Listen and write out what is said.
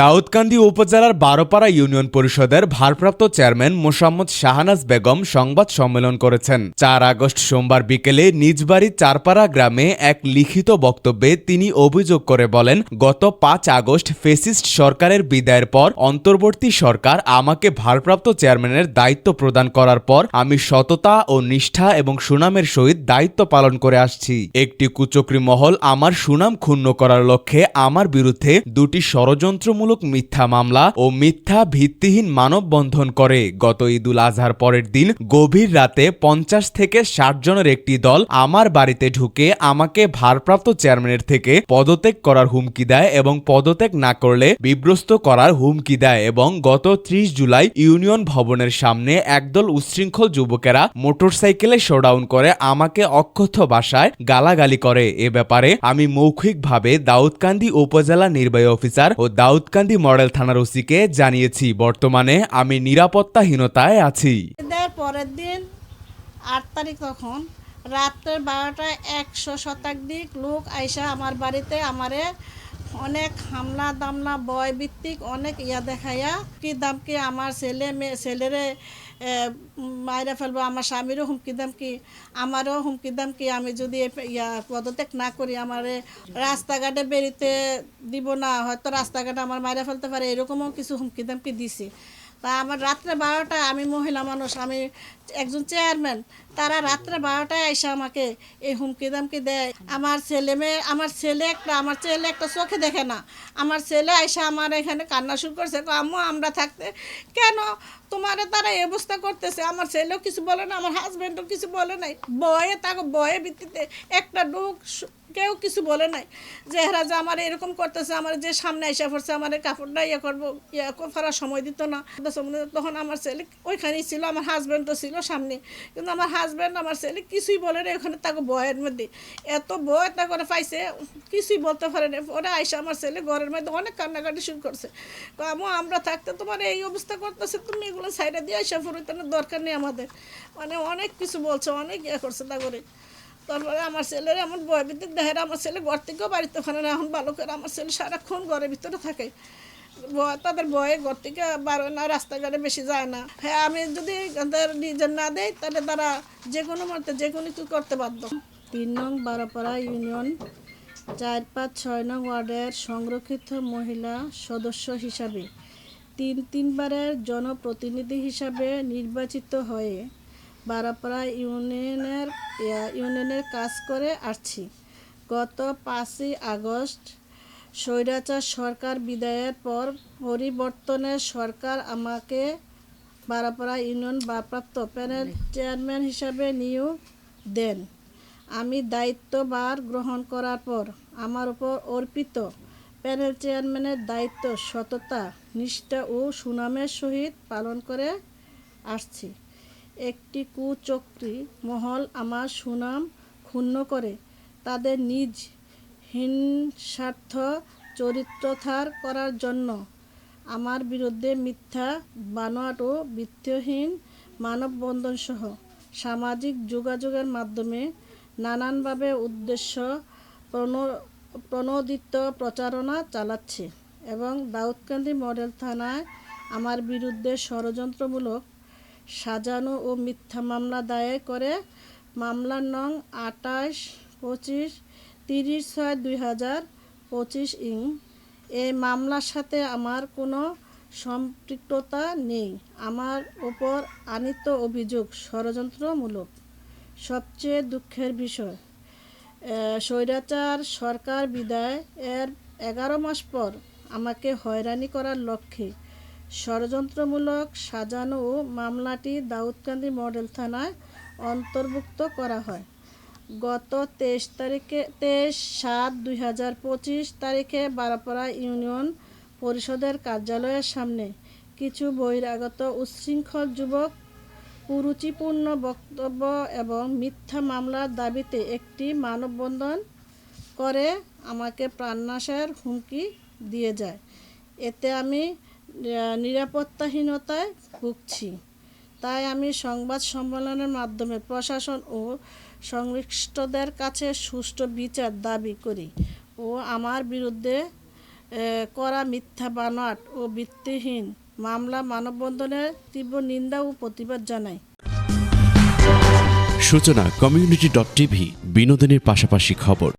দাউদকান্দি উপজেলার বারোপাড়া ইউনিয়ন পরিষদের ভারপ্রাপ্ত চেয়ারম্যান মোসাম্মদ শাহানাজ বেগম সংবাদ সম্মেলন করেছেন। চার আগস্ট সোমবার বিকেলে নিজ বাড়ি চারপাড়া গ্রামে এক লিখিত বক্তব্যে তিনি অভিযোগ করে বলেন, গত পাঁচ আগস্ট ফেসিস্ট সরকারের বিদায়ের পর অন্তর্বর্তী সরকার আমাকে ভারপ্রাপ্ত চেয়ারম্যানের দায়িত্ব প্রদান করার পর আমি সততা ও নিষ্ঠা এবং সুনামের সহিত দায়িত্ব পালন করে আসছি। একটি কুচক্রী মহল আমার সুনাম ক্ষুণ্ণ করার লক্ষ্যে আমার বিরুদ্ধে দুটি ষড়যন্ত্রমূলক মিথ্যা মামলা ও মিথ্যা ভিত্তিহীন মানববন্ধন করে। গত ঈদুল আজহার পরের দিন গভীর রাতে পঞ্চাশ থেকে ষাট জনের একটি দল আমার বাড়িতে ঢুকে আমাকে ভারপ্রাপ্ত চেয়ারম্যানের থেকে পদত্যাগ করার হুমকি দেয় এবং পদত্যাগ না করলে বিব্রস্ত করার হুমকি দেয় এবং গত ত্রিশ জুলাই ইউনিয়ন ভবনের সামনে একদল উচ্ছৃঙ্খল যুবকেরা মোটরসাইকেলে শোডাউন করে আমাকে অক্ষত ভাষায় গালাগালি করে। এ ব্যাপারে আমি মৌখিকভাবে দাউদকান্দি উপজেলা নির্বাহী অফিসার ও দাউদকান্দি মডেল থানার ওসিকে জানিয়েছি, বর্তমানে আমি নিরাপত্তাহীনতায় আছি। পরের দিন আট তারিখ তখন রাত্রে বারোটায় একশো শতাধিক লোক আইসা আমার বাড়িতে আমারে অনেক হামলা দামলা বয় ভিত্তিক অনেক ইয়া দেখাইয়া কি দাম কি আমার ছেলে মেয়ে, ছেলেরে মায়েরা ফেলব, আমার স্বামীরও হুমকি দাম কি আমারও হুমকি দাম কি আমি যদি ইয়া পদত্যাগ না করি, আমারে রাস্তাঘাটে বেরিতে দিব না, হয়তো রাস্তাঘাটে আমার মায়েরা ফেলতে পারে, এরকমও কিছু হুমকি দাম কি দিছি। তা আমার রাত্রে বারোটায় আমি মহিলা মানুষ, আমি একজন চেয়ারম্যান, তারা রাত্রে বারোটায় এসে আমাকে এই হুমকি দামকি দেয়। আমার ছেলে মেয়ে, আমার ছেলে একটা, আমার ছেলে একটা চোখে দেখে না। আমার ছেলে এসে আমার এখানে কান্না শুরু করছে আম্মু, আমরা থাকতে কেন? তোমার তারা এই অবস্থা করতেছে। আমার ছেলেও কিছু বলে না, আমার হাজব্যান্ডও কিছু বলে নাই। বয়ে, তাকে বয়ে ভিত্তিতে একটা ডুক কেউ কিছু বলে নাই। যে এরা যে আমার এরকম করতেছে, আমার যে সামনে এসে পড়ছে, আমার কাপড়টা ইয়ে করব ইয়ে করার সময় দিত না। তখন আমার ছেলে ওইখানেই ছিল, আমার হাজব্যান্ড তো ছিল সামনে। কিন্তু আমার হাজব্যান্ড আমার ছেলে কিছুই বলে না ওখানে তাকে বয়ের মধ্যে। এত বয় তা করে পাইছে, কিছুই বলতে পারে না ওরা আইসা আমার ছেলে ঘরের মধ্যে অনেক কান্নাকাটি শুরু করছে। আমু, আমরা থাকতে তোমার এই অবস্থা করতেছে, তুমি এগুলো সাইডে দিয়ে আইসা ফুরুতানোর দরকার নেই আমাদের। মানে অনেক কিছু বলছে, অনেক ইয়ে করছে তা করে। তারপরে আমার ছেলের এমন বয় ভিত্তিক দেখে আমার ছেলে ঘর থেকেও বাড়িতে ওখানে না। এখন ভালো করে আমার ছেলে সারাক্ষণ ঘরের ভিতরে থাকে। তাদের বয়ে ঘর থেকে বারো না, রাস্তাঘাটে বেশি যায় না। হ্যাঁ আমি যদি তাদের নিজের না দেয় তাহলে তারা যে কোনো মতে যে কোনো কিছু করতে বাধ্য। তিন নং বারোপাড়া ইউনিয়ন, চার পাঁচ ছয় নং ওয়ার্ডের সংরক্ষিত মহিলা সদস্য হিসাবে। তিন তিনবারের জনপ্রতিনিধি হিসাবে নির্বাচিত হয়ে বারাপাড়া ইউনিয়নের ইউনিয়নের কাজ করে আসছি। গত পাঁচই আগস্ট স্বৈরাচার সরকার বিদায়ের পর পরিবর্তনের সরকার আমাকে বারাপাড়া ইউনিয়ন ভারপ্রাপ্ত প্যানেল চেয়ারম্যান হিসাবে নিয়োগ দেন। আমি দায়িত্বভার গ্রহণ করার পর আমার উপর অর্পিত প্যানেল চেয়ারম্যানের দায়িত্ব, সততা, নিষ্ঠা ও সুনামের সহিত পালন করে আসছি। একটি কুচক্রী মহল আমার সুনাম ক্ষুণ্ণ করে। তাদের নিজ হিংসার্থ চরিত্রথার করার জন্য আমার বিরুদ্ধে মিথ্যা, বানোয়াট ও ভিত্তিহীন মানববন্ধন সহ সামাজিক যোগাযোগের মাধ্যমে নানানভাবে উদ্দেশ্য প্রণ- প্রণোদিত প্রচারণা চালাচ্ছে এবং দাউদকান্দি মডেল থানায় আমার বিরুদ্ধে ষড়যন্ত্রমূলক সাজানো ও মিথ্যা মামলা দায়ের করে মামলার নং আটাশ, পঁচিশ, তিরিশ ছয় দুই হাজার পঁচিশ ইং। এই মামলার সাথে আমার কোনো সম্পৃক্ততা নেই। আমার ওপর আনিত অভিযোগ ষড়যন্ত্রমূলক। সবচেয়ে দুঃখের বিষয় স্বৈরাচার সরকার বিদায় এর এগারো মাস পর আমাকে হয়রানি করার লক্ষ্যে ষড়যন্ত্রমূলক সাজানো মামলাটি দাউদকান্দি মডেল থানায় অন্তর্ভুক্ত করা হয়। গত তেইশ তারিখে, তেইশ সাত দুই হাজার পঁচিশ তারিখে বারাপাড়া ইউনিয়ন পরিষদের কার্যালয়ের সামনে কিছু বহিরাগত উচ্ছৃঙ্খল যুবক কুরুচিপূর্ণ বক্তব্য এবং মিথ্যা মামলার দাবিতে একটি মানববন্ধন করে আমাকে প্রাণনাশের হুমকি দিয়ে যায়। এতে আমি নিরাপত্তাহীনতায় ভুগছি। তাই আমি সংবাদ সম্মেলনের মাধ্যমে প্রশাসন ও সংশ্লিষ্টদের কাছে সুষ্ঠু বিচার দাবি করি ও আমার বিরুদ্ধে করা মিথ্যা বানোয়াট ও ভিত্তিহীন মামলা মানববন্ধনের তীব্র নিন্দা ও প্রতিবাদ জানাই। সূচনা, কমিউনিটি ডট টিভি, বিনোদনের পাশাপাশি খবর।